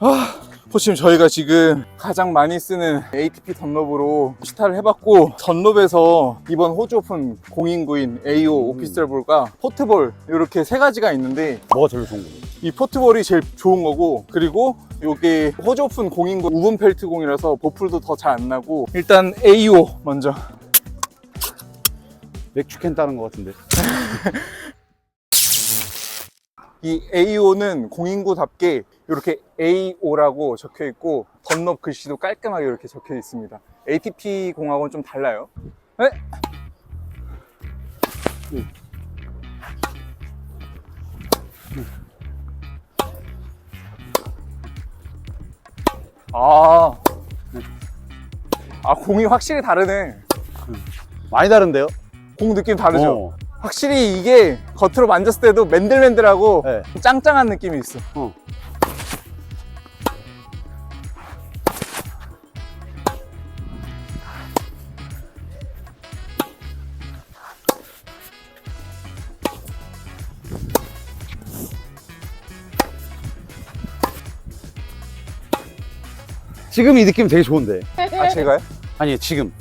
아, 코치님 저희가 지금 가장 많이 쓰는 ATP 던롭으로 시타를 해봤고 던롭에서 이번 호주 오픈 공인구인 AO 오피스텔 볼과 포트볼 이렇게 세 가지가 있는데 뭐가 제일 좋은 거예요? 이 포트볼이 제일 좋은 거고 그리고 요게 호주 오픈 공인구 우분 펠트 공이라서 보풀도 더 잘 안 나고 일단 AO 먼저 맥주 캔 따는 것 같은데. 이 AO는 공인구답게 이렇게 AO라고 적혀 있고 던럽 글씨도 깔끔하게 이렇게 적혀 있습니다. ATP 공하고는 좀 달라요. 네? 아, 아 공이 확실히 다르네. 많이 다른데요? 공 느낌 다르죠? 어. 확실히 이게 겉으로 만졌을 때도 맨들맨들하고 네. 짱짱한 느낌이 있어. 어. 지금 이 느낌 되게 좋은데. 아 제가요? 아니 지금.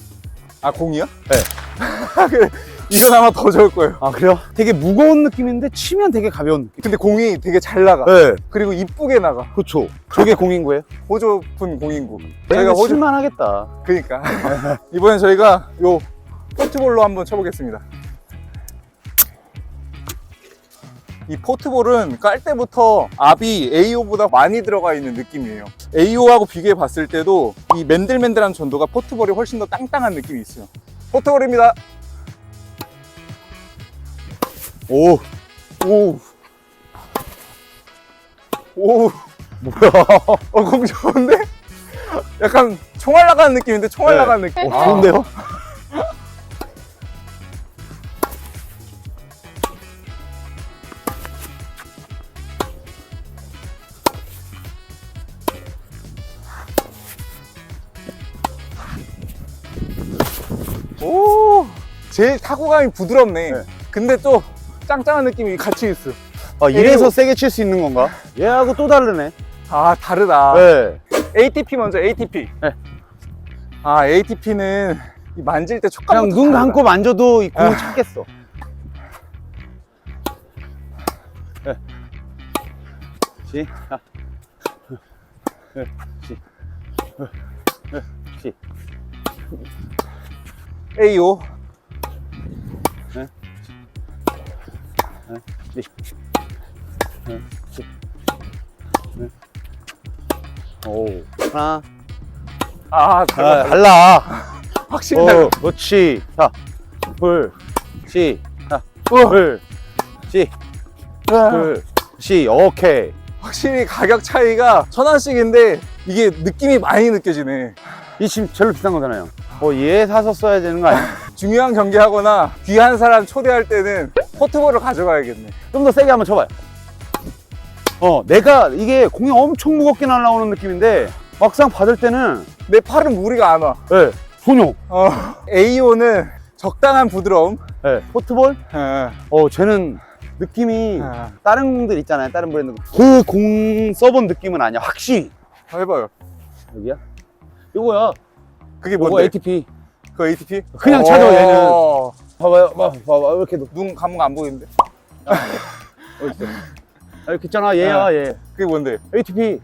아 공이요? 네. 그래, 이건 아마 더 좋을 거예요. 아 그래요? 되게 무거운 느낌인데 치면 되게 가벼운 느낌. 근데 공이 되게 잘 나가. 네. 그리고 이쁘게 나가. 그렇죠. 저게 공인구예요? 호주 오픈 공인구. 저희가 호주 칠만 하겠다. 그러니까 이번엔 저희가 요 포트볼로 한번 쳐보겠습니다. 이 포트볼은 깔 때부터 압이 AO보다 많이 들어가 있는 느낌이에요. AO하고 비교해 봤을 때도 이 맨들맨들한 전도가 포트볼이 훨씬 더 땅땅한 느낌이 있어요. 포트볼입니다. 오, 오. 오. 뭐야? 어, 공 좋은데? 약간 총알 나가는 느낌인데 총알 네. 나가는 느낌. 어, 좋은데요? 오. 제일 타구감이 부드럽네. 네. 근데 또 짱짱한 느낌이 같이 있어. 아, 이래서 세게 칠 수 있는 건가? 얘하고 또 다르네. 아, 다르다. 네. ATP 먼저, ATP. 네. 아, ATP는 만질 때 촉감이 그냥 눈 감고 만져도 이 공을 아. 찾겠어. 네. 시, 아. 네, 시, 네, 시. AO. 네, 오, 하나. 아, 아, 달라. 달라. 확실히. 어, 그렇지. 자, 불, 시, 자. 불, 시, 아, 불, 시, 오케이. 확실히 가격 차이가 천 원씩인데 이게 느낌이 많이 느껴지네. 이 지금 제일 비싼 거잖아요. 어, 얘 사서 써야 되는 거 아니야? 중요한 경기 하거나 귀한 사람 초대할 때는 포트볼을 가져가야겠네. 좀 더 세게 한번 쳐봐요. 어, 내가 이게 공이 엄청 무겁게 날라오는 느낌인데 막상 받을 때는 내 팔은 무리가 안 와. 예, 전혀. 어, AO는 적당한 부드러움. 예, 포트볼? 어, 어, 쟤는 느낌이 어. 다른 공들 있잖아요. 다른 브랜드. 그 공 써본 느낌은 아니야. 확실히. 해봐요. 여기야? 이거야. 그게 이거 뭔데? ATP. 그 ATP? 그냥 찾아, 얘는. 어, 봐봐요. 봐봐, 봐봐. 이렇게 놓- 눈 감은 거 안 보이는데? 어디 있어? 아, 이렇게 있잖아. 얘야, 얘. 그게 뭔데? ATP.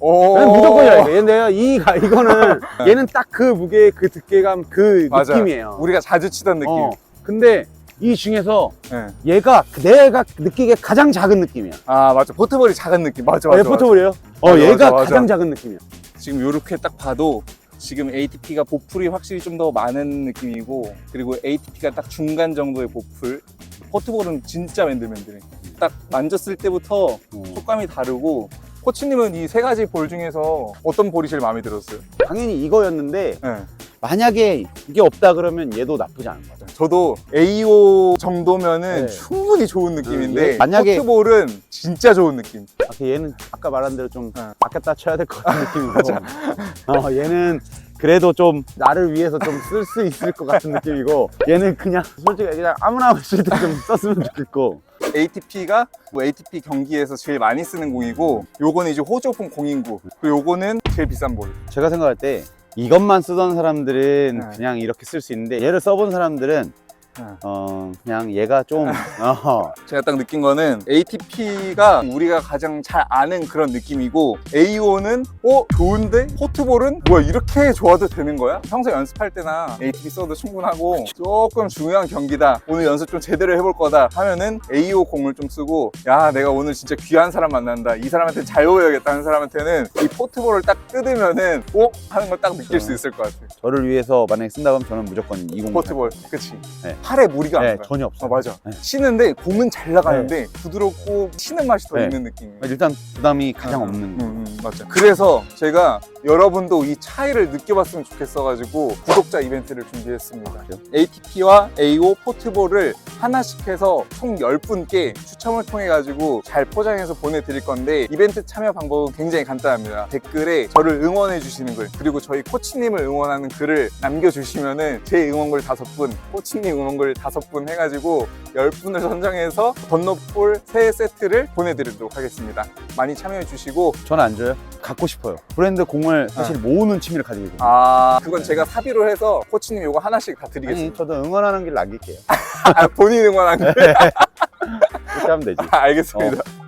오. 얘는 무조건이야. 이거. 얘는 이가 이거는 얘는 딱 그 무게, 그 두께감, 그 맞아. 느낌이에요. 우리가 자주 치던 느낌. 어. 근데 이 중에서 예. 얘가 내가 느끼기에 가장 작은 느낌이야. 아 맞아. 포트볼이 작은 느낌. 맞아 어, 맞아. 얘 포트볼이에요? 어, 맞아, 얘가 맞아, 맞아. 가장 작은 느낌이야. 맞아. 지금 요렇게 딱 봐도 지금 ATP가 보풀이 확실히 좀 더 많은 느낌이고 그리고 ATP가 딱 중간 정도의 보풀. 포트볼은 진짜 맨들맨들해. 딱 만졌을 때부터 어. 촉감이 다르고 코치님은 이 세 가지 볼 중에서 어떤 볼이 제일 마음에 들었어요? 당연히 이거였는데 네. 만약에 이게 없다 그러면 얘도 나쁘지 않은 거죠. 저도 AO 정도면은 네. 충분히 좋은 느낌인데 네, 만약에- 포트볼은 진짜 좋은 느낌. 아, 얘는 아까 말한 대로 좀 네. 아꼈다 쳐야 될 것 같은 느낌이고 어, 얘는 그래도 좀 나를 위해서 좀 쓸 수 있을 것 같은 느낌이고 얘는 그냥 솔직히 그냥 아무나 쓸 때 좀 썼으면 좋겠고 ATP가 뭐 ATP 경기에서 제일 많이 쓰는 공이고 요거는 이제 호주 오픈 공인구 그리고 요거는 제일 비싼 볼 제가 생각할 때 이것만 쓰던 사람들은 네. 그냥 이렇게 쓸 수 있는데 얘를 써본 사람들은 네. 어. 그냥 얘가 좀 어, 제가 딱 느낀 거는 ATP가 우리가 가장 잘 아는 그런 느낌이고 AO는 어 좋은데? 포트볼은 뭐야 이렇게 좋아도 되는 거야? 평소 연습할 때나 ATP 써도 충분하고 조금 중요한 경기다 오늘 연습 좀 제대로 해볼 거다 하면은 AO 공을 좀 쓰고 야 내가 오늘 진짜 귀한 사람 만난다 이 사람한테 잘 보여야겠다 하는 사람한테는 이 포트볼을 딱 뜯으면은 어? 하는 걸 딱 느낄 수 있을 것 같아. 저를 위해서 만약에 쓴다고 하면 저는 무조건 20 포트볼. 그치. 네. 팔에 무리가 네, 안 가요 전혀 없어 어 맞아 네. 치는데 공은 잘 나가는데 부드럽고 치는 맛이 더 네. 있는 느낌이에요 일단 부담이 가장 음, 없는 음, 거 음, 맞죠. 그래서 제가 여러분도 이 차이를 느껴봤으면 좋겠어가지고 구독자 이벤트를 준비했습니다. 그래요? ATP와 AO 포트볼을 하나씩 해서 총 10분께 추첨을 통해가지고 잘 포장해서 보내드릴 건데 이벤트 참여 방법은 굉장히 간단합니다. 댓글에 저를 응원해주시는 글 그리고 저희 코치님을 응원하는 글을 남겨주시면은 제 응원글 다섯 분, 코치님 응원 글 다섯 분 해가지고 10분을 선정해서 던너볼 세 세트를 보내드리도록 하겠습니다. 많이 참여해 주시고. 저는 안 줘요. 갖고 싶어요. 브랜드 공을 사실 모으는 취미를 가지고 있거든요. 아 그건 제가 사비로 해서 코치님 이거 하나씩 다 아니 드리겠습니다. 저도 응원하는 길 남길게요. 아, 본인 응원한 거 그렇게 하면 되지. 알겠습니다.